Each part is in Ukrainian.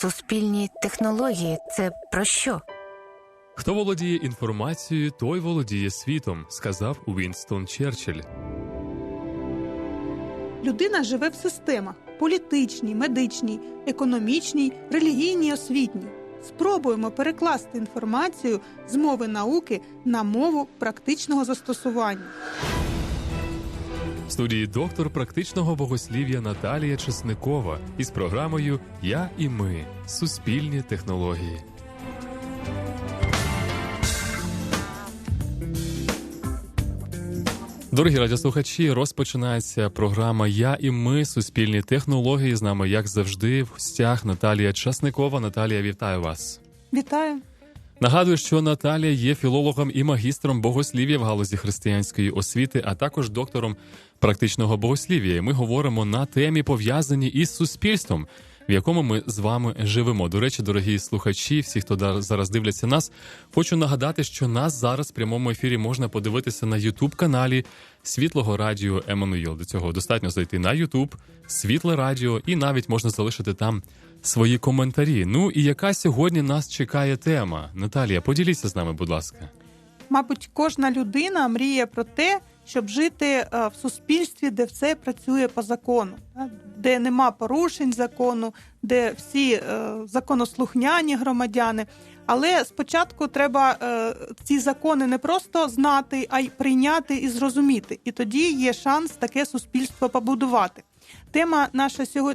Суспільні технології це про що? Хто володіє інформацією, той володіє світом, сказав Уінстон Черчилль. Людина живе в системах політичній, медичній, економічній, релігійній, освітній. Спробуємо перекласти інформацію з мови науки на мову практичного застосування. В студії доктор практичного богослів'я Наталія Чесникова із програмою Я і ми суспільні технології. Дорогі радіослухачі, розпочинається програма Я і ми суспільні технології. З нами, як завжди, в гостях Наталія Часникова. Наталія, вітаю вас. Вітаю! Нагадую, що Наталія є філологом і магістром богослів'я в галузі християнської освіти, а також доктором практичного богослів'я. І Ми говоримо на темі пов'язані із суспільством, в якому ми з вами живемо. До речі, дорогі слухачі, всі, хто зараз дивляться нас, хочу нагадати, що нас зараз в прямому ефірі можна подивитися на Ютуб каналі Світлого Радіо Еммануїл. До цього достатньо зайти на Ютуб, Світле Радіо, і навіть можна залишити там свої коментарі. Ну і яка сьогодні нас чекає тема? Наталія, поділіться з нами, будь ласка. Мабуть, кожна людина мріє про те, щоб жити е, в суспільстві, де все працює по закону, де нема порушень закону, де всі е, законослухняні громадяни. Але спочатку треба е, ці закони не просто знати, а й прийняти і зрозуміти. І тоді є шанс таке суспільство побудувати. Тема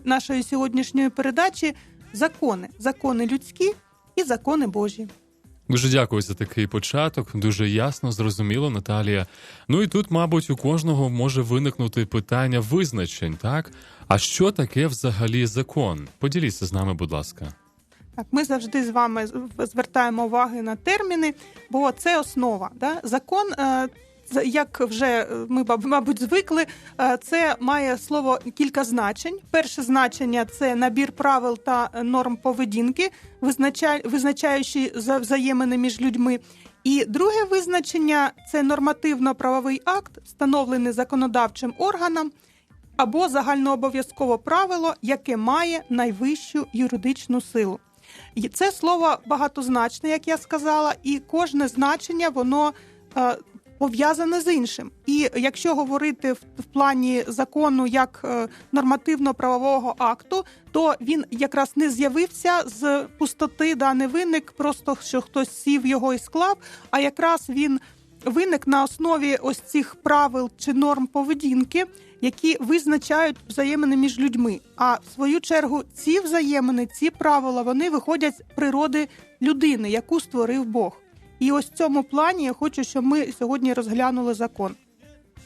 нашої сьогоднішньої передачі закони, закони людські і закони Божі. Дуже дякую за такий початок. Дуже ясно, зрозуміло, Наталія. Ну і тут, мабуть, у кожного може виникнути питання визначень, так? А що таке взагалі закон? Поділіться з нами, будь ласка. Так, ми завжди з вами звертаємо уваги на терміни, бо це основа. Да? Закон, е, як вже е, ми мабуть звикли, е, це має слово кілька значень. Перше значення це набір правил та е, норм поведінки, визнача- визначаючи за- взаємини між людьми. І друге визначення це нормативно-правовий акт, встановлений законодавчим органом. Або загальнообов'язкове правило, яке має найвищу юридичну силу. І це слово багатозначне, як я сказала, і кожне значення воно пов'язане з іншим. І якщо говорити в, плані закону як е, нормативно-правового акту, то він якраз не з'явився з пустоти, да, не виник просто що хтось сів його і склав, а якраз він виник на основі ось цих правил чи норм поведінки, які визначають взаємини між людьми. А в свою чергу ці взаємини, ці правила, вони виходять з природи людини, яку створив Бог. І ось в цьому плані я хочу, щоб ми сьогодні розглянули закон.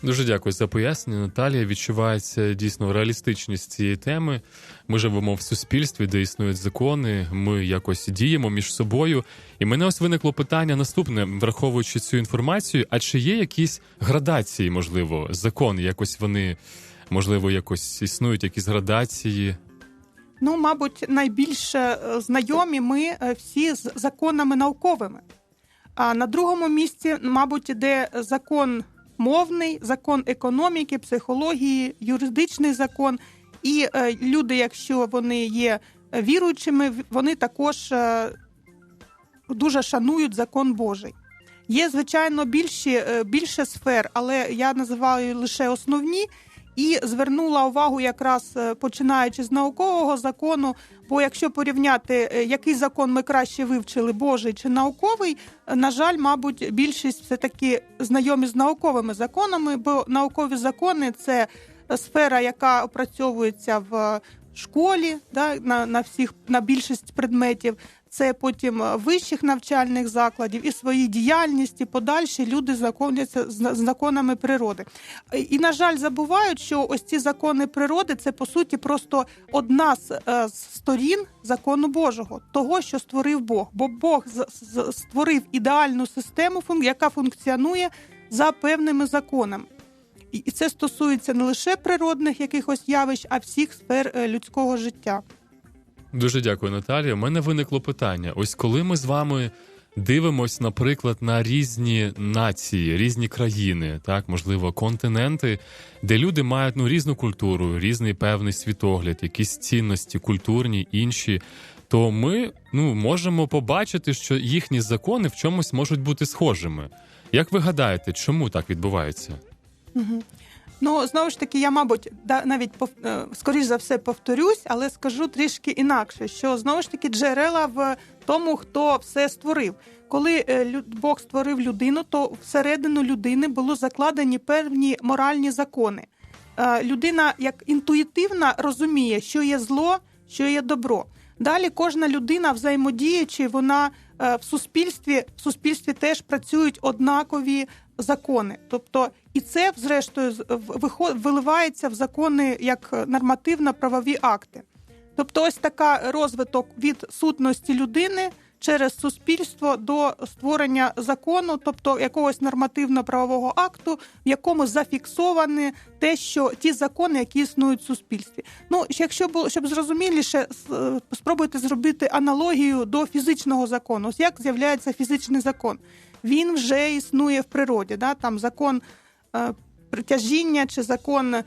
Дуже дякую за пояснення. Наталія відчувається дійсно реалістичність цієї теми. Ми живемо в суспільстві, де існують закони. Ми якось діємо між собою. І мене ось виникло питання наступне, враховуючи цю інформацію. А чи є якісь градації, можливо, закони? Якось вони можливо якось існують, якісь градації? Ну, мабуть, найбільш е, знайомі ми е, всі з законами науковими. А на другому місці, мабуть, іде закон мовний, закон економіки, психології, юридичний закон. І е, люди, якщо вони є віруючими, вони також е, дуже шанують закон Божий. Є, звичайно, більші, е, більше сфер, але я називаю лише основні і звернула увагу якраз е, починаючи з наукового закону. Бо якщо порівняти, е, який закон ми краще вивчили, Божий чи науковий, е, на жаль, мабуть, більшість все таки знайомі з науковими законами, бо наукові закони це сфера, яка опрацьовується в школі, да, на, на всіх на більшість предметів. Це потім е, вищих навчальних закладів і свої діяльності, подальші люди законяться з законами природи. І, на жаль, забувають, що ось ці закони природи це по суті просто одна з, е, сторін закону Божого, того, що створив Бог. Бо Бог створив ідеальну систему, яка функціонує за певними законами. І це стосується не лише природних якихось явищ, а всіх сфер е, людського життя. Дуже дякую, Наталія. У мене виникло питання: ось коли ми з вами дивимось, наприклад, на різні нації, різні країни, так можливо, континенти, де люди мають ну різну культуру, різний певний світогляд, якісь цінності, культурні, інші. то ми ну, можемо побачити, що їхні закони в чомусь можуть бути схожими. Як ви гадаєте, чому так відбувається? Ну, знову ж таки, я, мабуть, да, навіть е, скоріш за все повторюсь, але скажу трішки інакше, що знову ж таки джерела в тому, хто все створив. Коли е, Бог створив людину, то всередину людини було закладені певні моральні закони. Е, Людина як інтуїтивно розуміє, що є зло, що є добро. Далі кожна людина, взаємодіючи, вона в суспільстві в суспільстві теж працюють однакові закони. Тобто, і це, зрештою, виливається в закони як нормативно-правові акти. Тобто, ось така розвиток від сутності людини через суспільство до створення закону, тобто якогось нормативно-правового акту, в якому зафіксоване те, що ті закони, які існують в суспільстві. Ну, якщо було щоб зрозуміліше, спробуйте зробити аналогію до фізичного закону. Ось як з'являється фізичний закон? Він вже існує в природі. Да? Там закон е, притяжіння чи закон е,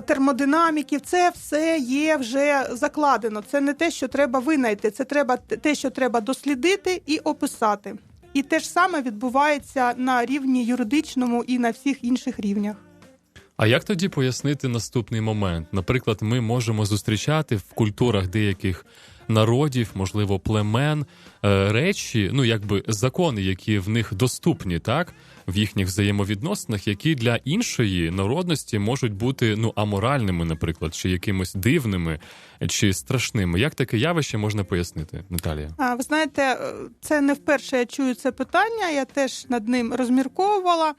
термодинаміків, це все є вже закладено. Це не те, що треба винайти, це треба те, що треба дослідити і описати. І те ж саме відбувається на рівні юридичному і на всіх інших рівнях. А як тоді пояснити наступний момент? Наприклад, ми можемо зустрічати в культурах деяких народів, можливо, племен, е, речі, ну якби закони, які в них доступні, так в їхніх взаємовідносинах, які для іншої народності можуть бути ну аморальними, наприклад, чи якимось дивними, чи страшними. Як таке явище можна пояснити, Наталія? А, ви знаєте, е, це не вперше я чую це питання. Я теж над ним розмірковувала.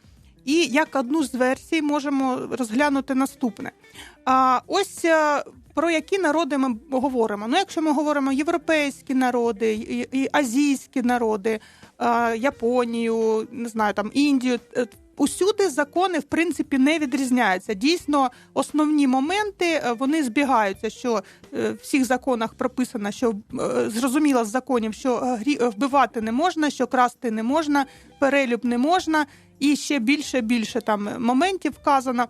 І як одну з версій можемо розглянути наступне. А, ось е, про які народи ми говоримо. Ну, якщо ми говоримо європейські народи, і, і азійські народи, е, Японію, не знаю, там Індію. е, Усюди закони в принципі не відрізняються. Дійсно, основні моменти е, вони збігаються. Що в всіх законах прописано, що зрозуміло з законів, що вбивати не можна, що красти не можна, перелюб не можна, і ще більше більше там моментів вказано.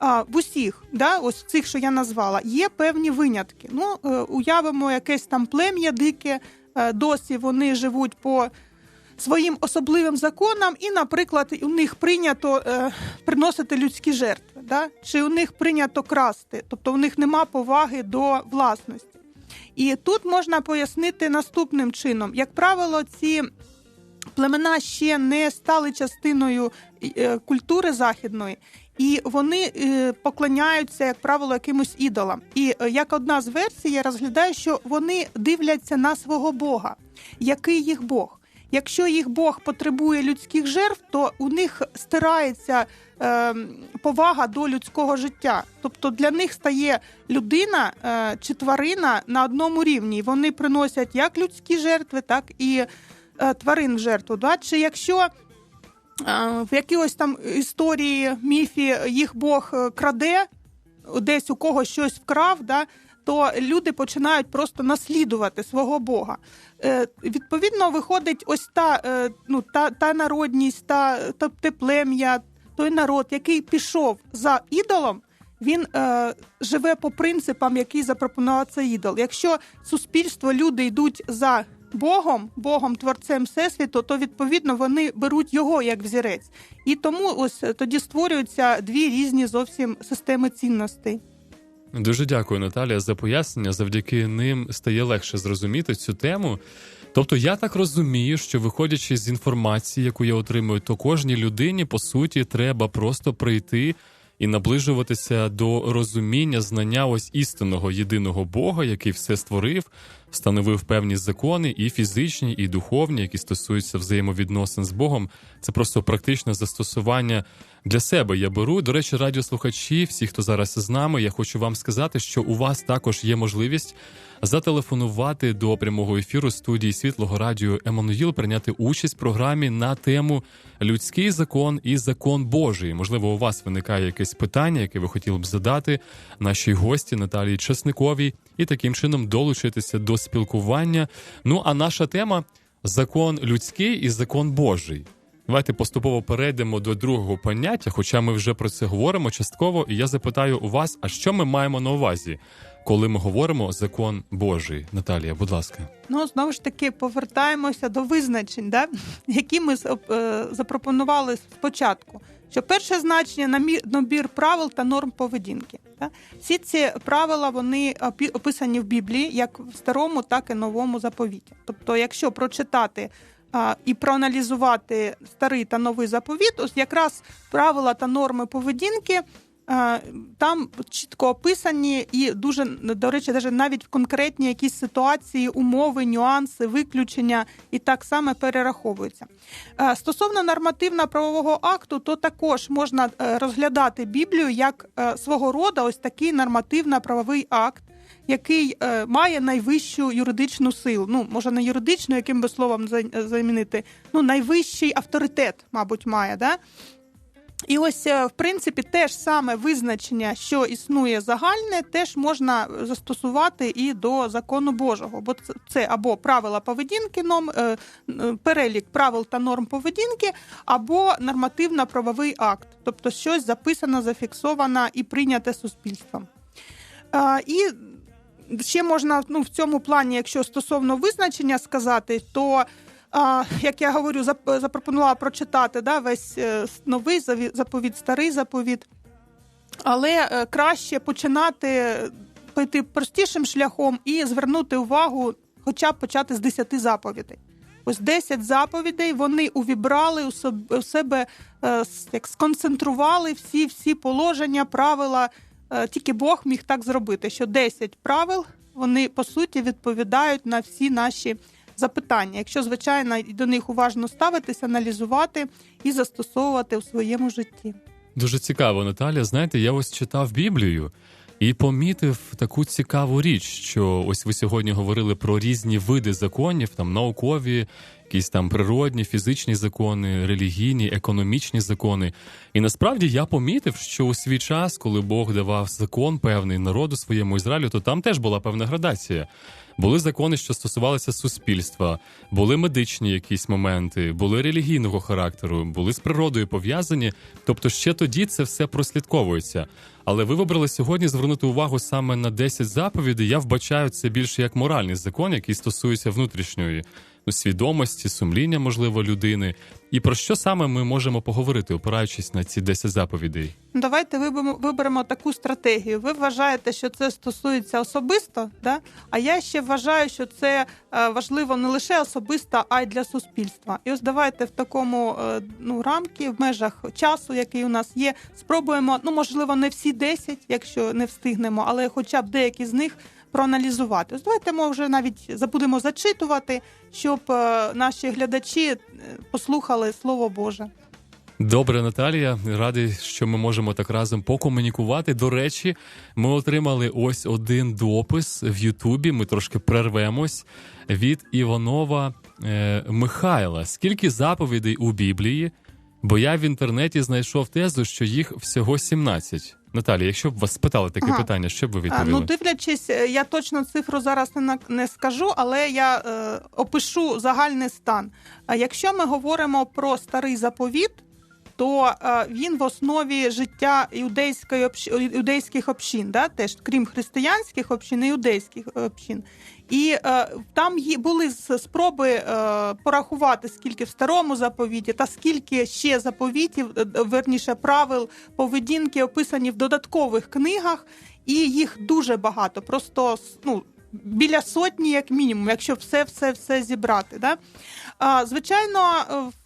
В усіх, да, ось цих, що я назвала, є певні винятки. Ну, е, уявимо якесь там плем'я дике, е, досі вони живуть по своїм особливим законам, і, наприклад, у них прийнято е, приносити людські жертви, да? чи у них прийнято красти, тобто у них нема поваги до власності. І тут можна пояснити наступним чином: як правило, ці племена ще не стали частиною е, культури західної. І вони е, поклоняються, як правило, якимось ідолам. І е, як одна з версій, я розглядаю, що вони дивляться на свого Бога, який їх Бог. Якщо їх Бог потребує людських жертв, то у них стирається е, повага до людського життя. Тобто для них стає людина е, чи тварина на одному рівні. Вони приносять як людські жертви, так і е, тварин в жертву. Да? Чи якщо е, в якійсь там історії, міфі їх Бог е, краде, десь у когось щось вкрав, да, то люди починають просто наслідувати свого Бога. Е, відповідно, виходить ось та, е, ну, та, та народність, та, та те плем'я, той народ, який пішов за ідолом. Він е, живе по принципам, які запропонував цей ідол. Якщо суспільство, люди йдуть за Богом, Богом, творцем Всесвіту, то відповідно вони беруть його як взірець. І тому ось е, тоді створюються дві різні зовсім системи цінностей. Дуже дякую, Наталія, за пояснення. Завдяки ним стає легше зрозуміти цю тему. Тобто, я так розумію, що виходячи з інформації, яку я отримую, то кожній людині по суті треба просто прийти і наближуватися до розуміння, знання ось істинного єдиного Бога, який все створив, встановив певні закони, і фізичні, і духовні, які стосуються взаємовідносин з Богом. Це просто практичне застосування для себе. Я беру. До речі, радіослухачі, всі, хто зараз з нами, я хочу вам сказати, що у вас також є можливість зателефонувати до прямого ефіру студії Світлого Радіо Еммануїл, прийняти участь в програмі на тему людський закон і закон Божий. Можливо, у вас виникає якесь питання, яке ви хотіли б задати нашій гості Наталії Чесниковій, і таким чином долучитися до спілкування. Ну а наша тема закон людський і закон Божий. Давайте поступово перейдемо до другого поняття, хоча ми вже про це говоримо частково, і я запитаю у вас, а що ми маємо на увазі, коли ми говоримо закон Божий? Наталія, будь ласка. Ну, знову ж таки, повертаємося до визначень, да? які ми е, запропонували спочатку. Що перше значення набір правил та норм поведінки. Да? Всі ці правила вони описані в Біблії, як в старому, так і новому заповіті. Тобто, якщо прочитати а, і проаналізувати старий та новий заповіт, ось якраз правила та норми поведінки. А, Там чітко описані і дуже до речі, навіть конкретні якісь ситуації, умови, нюанси, виключення і так само перераховуються. Е, Стосовно нормативно-правового акту, то також можна е, розглядати Біблію як е, свого роду ось такий нормативно-правовий акт, який е, має найвищу юридичну силу. Ну, може, не юридичну, яким би словом за- замінити, ну, найвищий авторитет, мабуть, має. Да? І ось, е, в принципі, те ж саме визначення, що існує загальне, теж можна застосувати і до закону Божого, бо це- або правила поведінки, е, е, перелік правил та норм поведінки, або нормативно-правовий акт, тобто щось записано, зафіксовано і прийняте суспільством. І ще можна ну, в цьому плані, якщо стосовно визначення сказати, то як я говорю, запропонувала прочитати да, весь е, новий заповіт, старий заповіт. Але е, краще починати пойти простішим шляхом і звернути увагу, хоча б почати з 10 заповідей. Ось 10 заповідей вони увібрали у себе, е, як сконцентрували всі, всі положення, правила. Е, Тільки Бог міг так зробити, що 10 правил вони по суті відповідають на всі наші запитання. Якщо, звичайно, до них уважно ставитись, аналізувати і застосовувати у своєму житті. Дуже цікаво, Наталя. Знаєте, я ось читав Біблію і помітив таку цікаву річ, що ось ви сьогодні говорили про різні види законів, там наукові, якісь там природні, фізичні закони, релігійні, економічні закони. І насправді я помітив, що у свій час, коли Бог давав закон певний народу своєму Ізраїлю, то там теж була певна градація. Були закони, що стосувалися суспільства, були медичні якісь моменти, були релігійного характеру, були з природою пов'язані. Тобто, ще тоді це все прослідковується. Але ви вибрали сьогодні звернути увагу саме на 10 заповідей. Я вбачаю це більше як моральний закон, який стосується внутрішньої ну, свідомості, сумління, можливо, людини. І про що саме ми можемо поговорити, опираючись на ці 10 заповідей? Давайте виберемо таку стратегію. Ви вважаєте, що це стосується особисто, да? а я ще вважаю, що це е, важливо не лише особисто, а й для суспільства. І ось давайте в такому е, ну, рамки, в межах часу, який у нас є, спробуємо, ну можливо, не всі 10, якщо не встигнемо, але хоча б деякі з них проаналізувати. Ось давайте ми вже навіть забудемо зачитувати, щоб е, наші глядачі е, послухали Слово Боже. Добре, Наталія. Радий, що ми можемо так разом покомунікувати. До речі, ми отримали ось один допис в Ютубі. Ми трошки прервемось від Іванова е, Михайла. Скільки заповідей у Біблії? Бо я в інтернеті знайшов тезу, що їх всього 17. Наталія, якщо б вас спитали таке Ага. питання, що б ви відповіли? Ну, дивлячись, е, я точно цифру зараз не, не скажу, але я е, опишу загальний стан. А якщо ми говоримо про старий заповіт, то е, він в основі життя іудейської іудейських общин, да? теж крім християнських общин, іудейських общин. І е, там є, були спроби е, порахувати, скільки в старому заповіті, та скільки ще заповітів, е, е, верніше правил поведінки описані в додаткових книгах, і їх дуже багато. Просто ну, біля сотні, як мінімум, якщо все все все зібрати. Да? А, звичайно, е,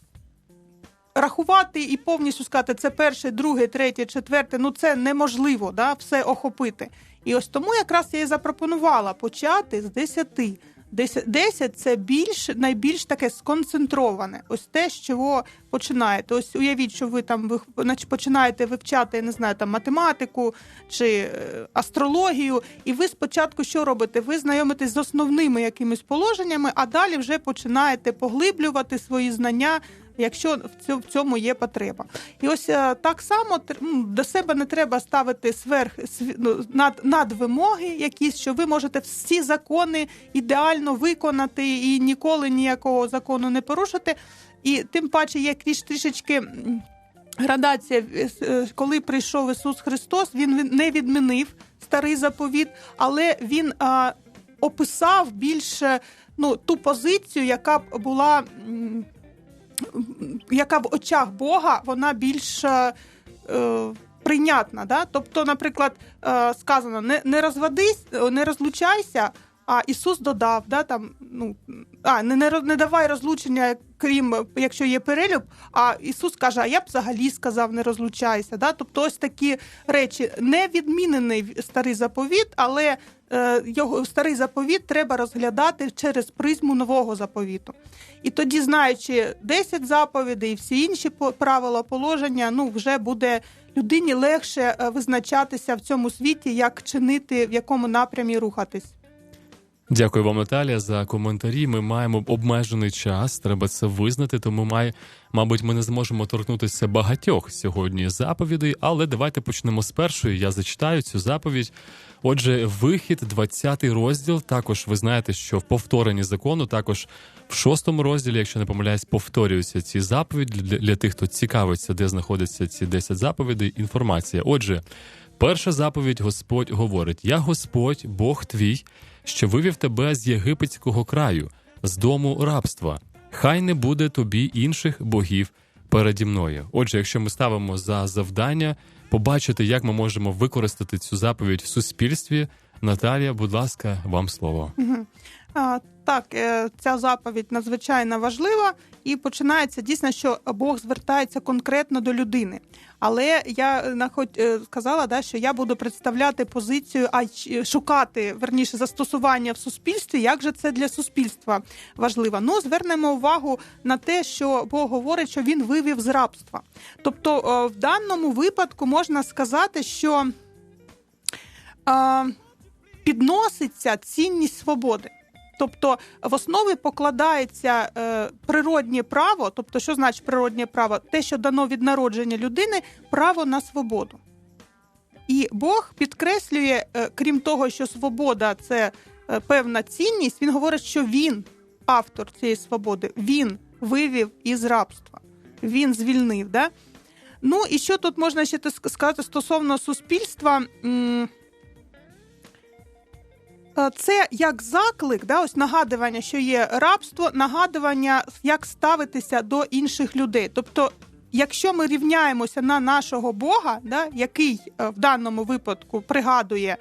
рахувати і повністю сказати, це перший, другий, третій, четвертий, ну це неможливо да, все охопити. І ось тому якраз я і запропонувала почати з 10. 10 10 – це більш найбільш таке сконцентроване. Ось те, з чого починаєте. Ось уявіть, що ви там ви починаєте вивчати, я не знаю, там математику чи е, астрологію, і ви спочатку що робите? Ви знайомитесь з основними якимись положеннями, а далі вже починаєте поглиблювати свої знання якщо в цьому, є потреба. І ось е, так само до себе не треба ставити сверх ну, над, надвимоги якісь, що ви можете всі закони ідеально виконати і ніколи ніякого закону не порушити. І тим паче є крізь трішечки. Градація, е, е, коли прийшов Ісус Христос, він не відмінив старий заповіт, але він а, описав більше ну, ту позицію, яка була яка в очах Бога вона більш е, е, прийнятна. Да? Тобто, наприклад, е, сказано: не, не розводись, е, не розлучайся. А Ісус додав, да, там, ну, а, не, не, не давай розлучення, крім якщо є перелюб. А Ісус каже, а я б взагалі сказав, не розлучайся. Да? Тобто ось такі речі не відмінений старий заповіт, але його старий заповіт треба розглядати через призму нового заповіту. І тоді, знаючи 10 заповідей і всі інші правила положення, ну вже буде людині легше е, визначатися в цьому світі, як чинити, в якому напрямі рухатись. Дякую вам, Наталія, за коментарі. Ми маємо обмежений час, треба це визнати. Тому має, мабуть, ми не зможемо торкнутися багатьох сьогодні заповідей, але давайте почнемо з першої. Я зачитаю цю заповідь. Отже, вихід, 20 розділ. Також ви знаєте, що в повторенні закону, також в шостому розділі, якщо не помиляюсь, повторюються ці заповіді для, для тих, хто цікавиться, де знаходяться ці 10 заповідей. Інформація. Отже, перша заповідь Господь говорить: Я Господь, Бог твій що вивів тебе з єгипетського краю, з дому рабства. Хай не буде тобі інших богів переді мною. Отже, якщо ми ставимо за завдання побачити, як ми можемо використати цю заповідь в суспільстві, Наталія, будь ласка, вам слово. А, Так, е, ця заповідь надзвичайно важлива, і починається дійсно, що Бог звертається конкретно до людини. Але я е, хоч е, сказала, да, що я буду представляти позицію, а шукати верніше застосування в суспільстві. Як же це для суспільства важливо? Ну, звернемо увагу на те, що Бог говорить, що він вивів з рабства. Тобто, в даному випадку можна сказати, що підноситься цінність свободи. Тобто в основі покладається е, природнє право, тобто, що значить природнє право? Те, що дано від народження людини, право на свободу. І Бог підкреслює, е, крім того, що свобода це е, певна цінність, він говорить, що він автор цієї свободи, він вивів із рабства, він звільнив. Да? Ну і що тут можна ще сказати стосовно суспільства? М, Це як заклик, да, ось нагадування, що є рабство, нагадування, як ставитися до інших людей. Тобто, якщо ми рівняємося на нашого Бога, да, який е, в даному випадку пригадує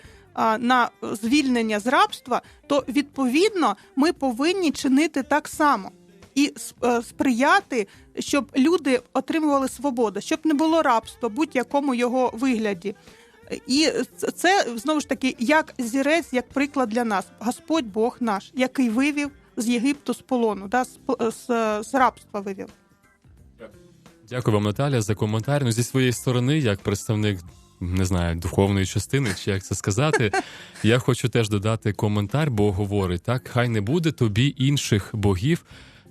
на звільнення з рабства, то відповідно ми повинні чинити так само. І е, сприяти, щоб люди отримували свободу, щоб не було рабства будь-якому його вигляді. І це- знову ж таки як зірець, як приклад для нас. Господь Бог наш, який вивів з Єгипту з полону, да, з, з, з рабства вивів. Дякую вам, Наталія, за коментар. Ну, зі своєї сторони, як представник. Не знаю, духовної частини, чи як це сказати. Я хочу теж додати коментар, бо говорить так: хай не буде тобі інших богів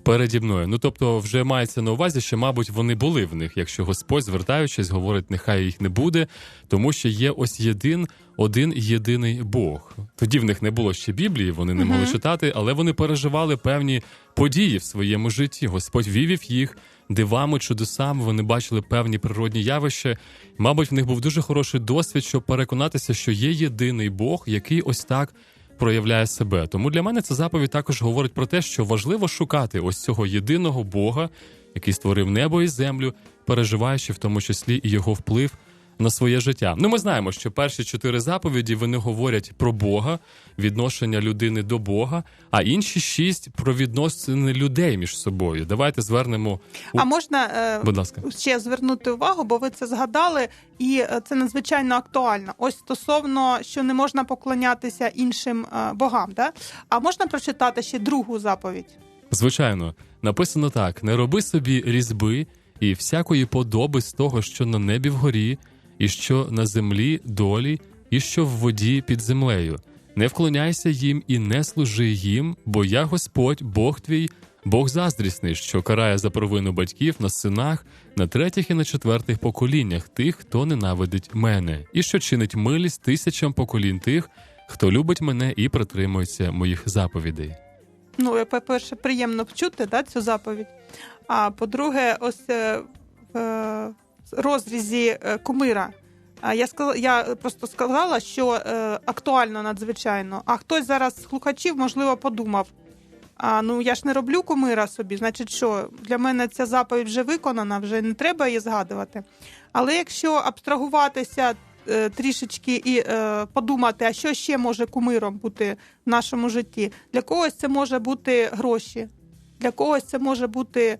переді мною. Ну тобто, вже мається на увазі, що, мабуть, вони були в них, якщо Господь, звертаючись, говорить, нехай їх не буде, тому що є ось єдин, один єдиний Бог. Тоді в них не було ще Біблії, вони не могли читати, але вони переживали певні події в своєму житті. Господь вівів їх дивами, чудесами. Вони бачили певні природні явища. Мабуть, в них був дуже хороший досвід, щоб переконатися, що є єдиний Бог, який ось так. Проявляє себе. Тому для мене ця заповідь також говорить про те, що важливо шукати ось цього єдиного Бога, який створив небо і землю, переживаючи в тому числі і його вплив на своє життя. Ну, ми знаємо, що перші чотири заповіді вони говорять про Бога, відношення людини до Бога, а інші шість про відносини людей між собою. Давайте звернемо. у- А можна е, Будь ласка. ще звернути увагу, бо ви це згадали, і е, це надзвичайно актуально. Ось стосовно, що не можна поклонятися іншим е, богам. Да? А можна прочитати ще другу заповідь? Звичайно, написано так: не роби собі різьби і всякої подоби з того, що на небі вгорі, і що на землі долі, і що в воді під землею. Не вклоняйся їм і не служи їм, бо я Господь, Бог твій, Бог заздрісний, що карає за провину батьків на синах, на третіх і на четвертих поколіннях тих, хто ненавидить мене, і що чинить милість тисячам поколінь тих, хто любить мене і притримується моїх заповідей. Ну, по-перше, приємно вчути да, цю заповідь. А по-друге, ось е, в е, розрізі е, кумира. Я сказала, я просто сказала, що е, актуально надзвичайно. А хтось зараз з слухачів, можливо, подумав: а ну я ж не роблю кумира собі, значить, що для мене ця заповідь вже виконана, вже не треба її згадувати. Але якщо абстрагуватися е, трішечки і подумати, а що ще може кумиром бути в нашому житті, для когось це може бути гроші, для когось це може бути.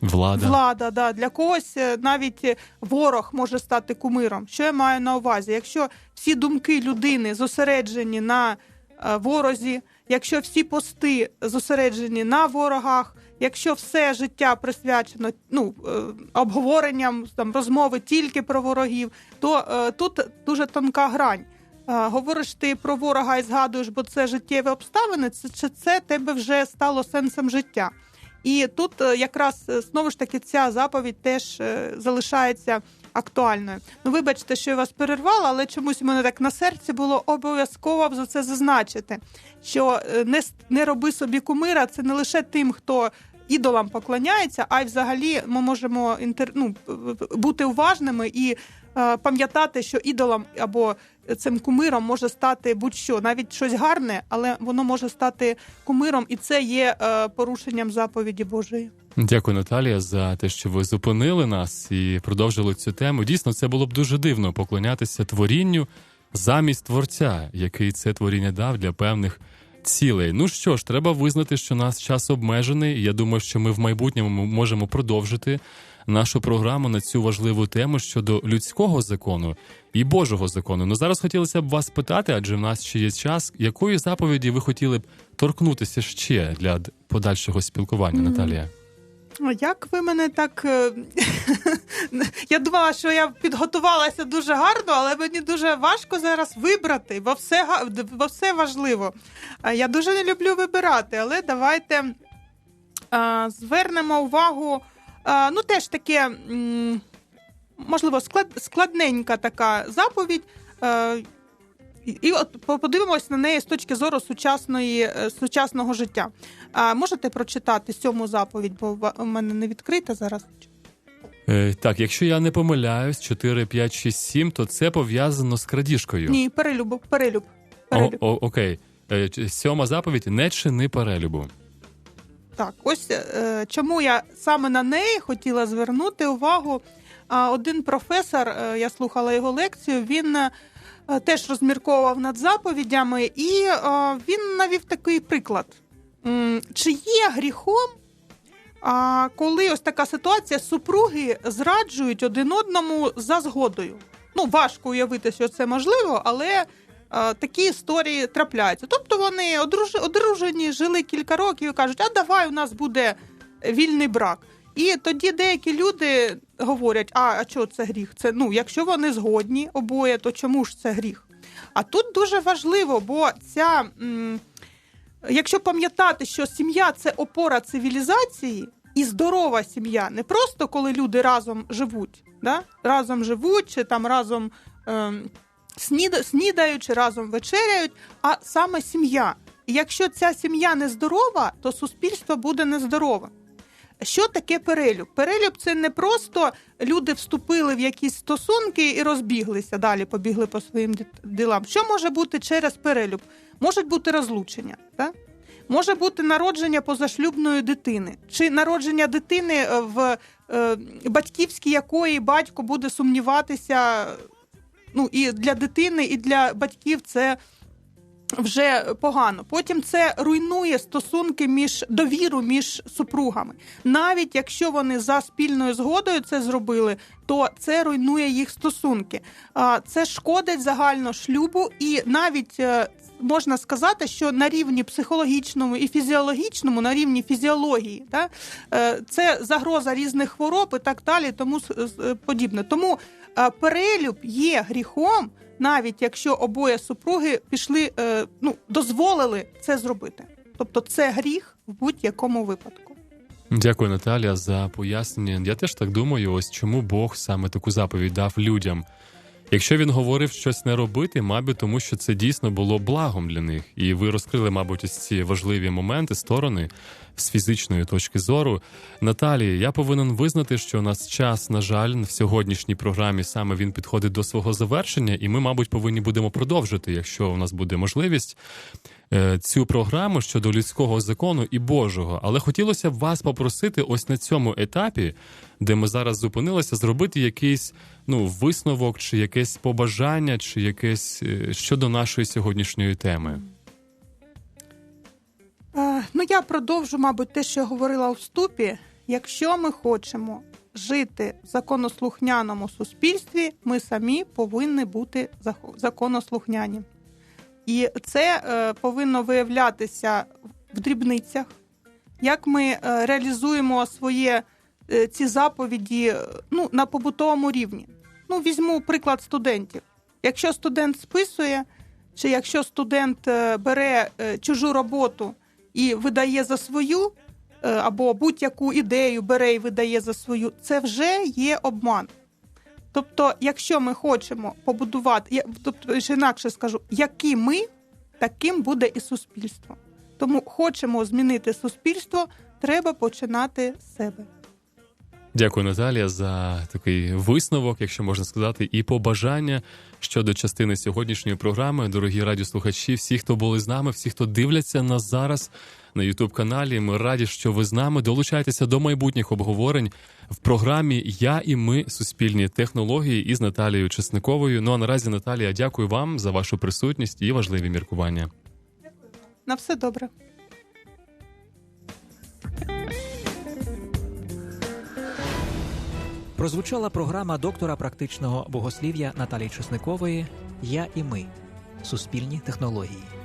Влада. Влада, да. для когось е, навіть е, ворог може стати кумиром. Що я маю на увазі? Якщо всі думки людини зосереджені на е, ворозі, якщо всі пости зосереджені на ворогах, якщо все життя присвячено ну, обговоренням там, розмови тільки про ворогів, то тут дуже тонка грань. Говориш ти про ворога і згадуєш, бо це життєві обставини, чи це тебе вже стало сенсом життя. І тут е, якраз е, знову ж таки ця заповідь теж е, залишається актуальною. Ну, вибачте, що я вас перервала, але чомусь мене так на серці було обов'язково за це зазначити, що не, не роби собі кумира, це не лише тим, хто. Ідолам поклоняється, а й взагалі ми можемо інтер... ну, бути уважними і пам'ятати, що ідолом або цим кумиром може стати будь-що, навіть щось гарне, але воно може стати кумиром, і це є е, порушенням заповіді Божої. Дякую, Наталія, за те, що ви зупинили нас і продовжили цю тему. Дійсно, це було б дуже дивно поклонятися творінню замість творця, який це творіння дав для певних цілей. Ну що ж, треба визнати, що нас час обмежений. Я думаю, що ми в майбутньому можемо продовжити нашу програму на цю важливу тему щодо людського закону і Божого закону. Ну зараз хотілося б вас питати, адже в нас ще є час, якої заповіді ви хотіли б торкнутися ще для подальшого спілкування, Мгм. Наталія? Як ви мене так. е, Я думала, що я підготувалася дуже гарно, але мені дуже важко зараз вибрати, бо все, бо все важливо. Я дуже не люблю вибирати, але давайте а, звернемо увагу. Ну, теж таке, можливо, склад, складненька така заповідь. е, і- от подивимось на неї з точки зору сучасної, е, сучасного життя. А можете прочитати сьому заповідь, бо у мене не відкрита зараз. Е, так, якщо я не помиляюсь, 4, 5, 6, 7, то це пов'язано з крадіжкою. Ні, перелюб, перелюб. Перелюб. о, окей. Е, Сьома заповідь не чини перелюбу. Так, ось е, чому я саме на неї хотіла звернути увагу. Один професор, е, я слухала його лекцію, він е, теж розмірковував над заповідями, і він навів такий приклад. Чи є гріхом, коли ось така ситуація, супруги зраджують один одному за згодою? Ну, важко уявити, що це можливо, але такі історії трапляються. Тобто вони одруж- одружені, жили кілька років і кажуть, а давай у нас буде вільний брак. І тоді деякі люди говорять: а, а чого це гріх? Це ну, якщо вони згодні обоє, то чому ж це гріх? А тут дуже важливо, бо ця. М- Якщо пам'ятати, що сім'я це опора цивілізації і здорова сім'я, не просто коли люди разом живуть, да? разом живуть чи там разом сніда- снідають, чи разом вечеряють, а саме сім'я. І якщо ця сім'я нездорова, то суспільство буде нездоровим. Що таке перелюб? Перелюб це не просто люди вступили в якісь стосунки і розбіглися, далі побігли по своїм ділам. Що може бути через перелюб? Можуть бути розлучення, так? може бути народження позашлюбної дитини, чи народження дитини в е, батьківській якої батько буде сумніватися. Ну і для дитини, і для батьків це вже погано. Потім це руйнує стосунки між довіру між супругами. Навіть якщо вони за спільною згодою це зробили, то це руйнує їх стосунки. Це шкодить загально шлюбу, і навіть е, можна сказати, що на рівні психологічному і фізіологічному, на рівні фізіології, да, е, це загроза різних хвороб і так далі, тому е, подібне. Тому е, перелюб є гріхом навіть якщо обоє супруги пішли, ну дозволили це зробити. Тобто це гріх в будь-якому випадку. Дякую, Наталія, за пояснення. Я теж так думаю, ось чому Бог саме таку заповідь дав людям. Якщо він говорив щось не робити, мабуть, тому що це дійсно було благом для них, і ви розкрили, мабуть, ось ці важливі моменти, сторони з фізичної точки зору. Наталія, я повинен визнати, що у нас час, на жаль, в сьогоднішній програмі саме він підходить до свого завершення, і ми, мабуть, повинні будемо продовжити, якщо у нас буде можливість. е, Цю програму щодо людського закону і Божого, але хотілося б вас попросити ось на цьому етапі, де ми зараз зупинилися, зробити якийсь ну висновок, чи якесь побажання, чи якесь е, щодо нашої сьогоднішньої теми. Ну, я продовжу, мабуть, те, що я говорила у вступі. Якщо ми хочемо жити в законослухняному суспільстві, ми самі повинні бути законослухняні. І це е, повинно виявлятися в дрібницях, як ми е, реалізуємо своє ці заповіді е, ну, на побутовому рівні. Ну, візьму приклад студентів. Якщо студент списує, чи якщо студент е, бере е, чужу роботу і видає за свою, е, або будь-яку ідею бере і видає за свою, це вже є обман. Тобто, якщо ми хочемо побудувати, я- тобто, інакше скажу, які ми, таким буде і суспільство. Тому хочемо змінити суспільство, треба починати з себе. Дякую, Наталія, за такий висновок, якщо можна сказати, і побажання щодо частини сьогоднішньої програми. Дорогі радіослухачі, всі, хто були з нами, всі, хто дивляться нас зараз на Ютуб каналі. Ми раді, що ви з нами. Долучайтеся до майбутніх обговорень в програмі Я і ми суспільні технології із Наталією Чесниковою. Ну а наразі, Наталія, дякую вам за вашу присутність і важливі міркування. На все добре. Прозвучала програма доктора практичного богослів'я Наталії Чесникової Я і ми суспільні технології.